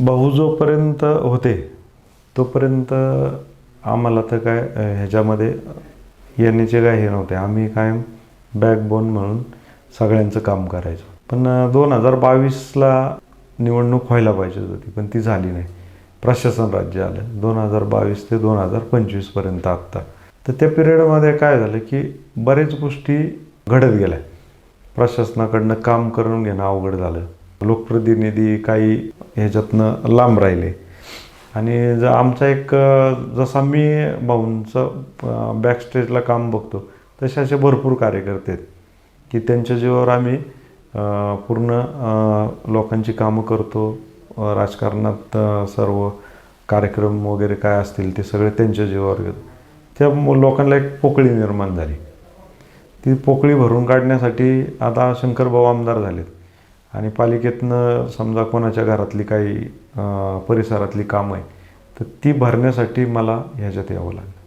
भाऊ जोपर्यंत होते तोपर्यंत आम्हाला तर काय ह्याच्यामध्ये येण्याचे काय हे नव्हते. आम्ही कायम बॅकबोन म्हणून सगळ्यांचं काम करायचो. पण दोन हजार बावीसला निवडणूक व्हायला पाहिजे होती पण ती झाली नाही. प्रशासन राज्य आलं. दोन हजार बावीस ते दोन हजार पंचवीसपर्यंत आत्ता. तर त्या पिरियडमध्ये काय झालं की बरेच गोष्टी घडत गेल्या. प्रशासनाकडनं काम करून घेणं अवघड झालं. लोकप्रतिनिधी काही ह्याच्यातनं लांब राहिले. आणि ज आमचा एक जसा मी भाऊंचं बॅकस्टेजला काम बघतो तसे असे भरपूर कार्यकर्ते आहेत. की त्यांच्या जीवावर आम्ही पूर्ण लोकांची कामं करतो. राजकारणात सर्व कार्यक्रम वगैरे काय असतील ते सगळे त्यांच्या जीवावर घेतो. त्या लोकांना एक पोकळी निर्माण झाली. ती पोकळी भरून काढण्यासाठी आता शंकरभाऊ आमदार झालेत. आणि पालिकेतनं समजा कोणाच्या घरातली काही परिसरातली कामं आहे तर ती भरण्यासाठी मला ह्याच्यात यावं लागलं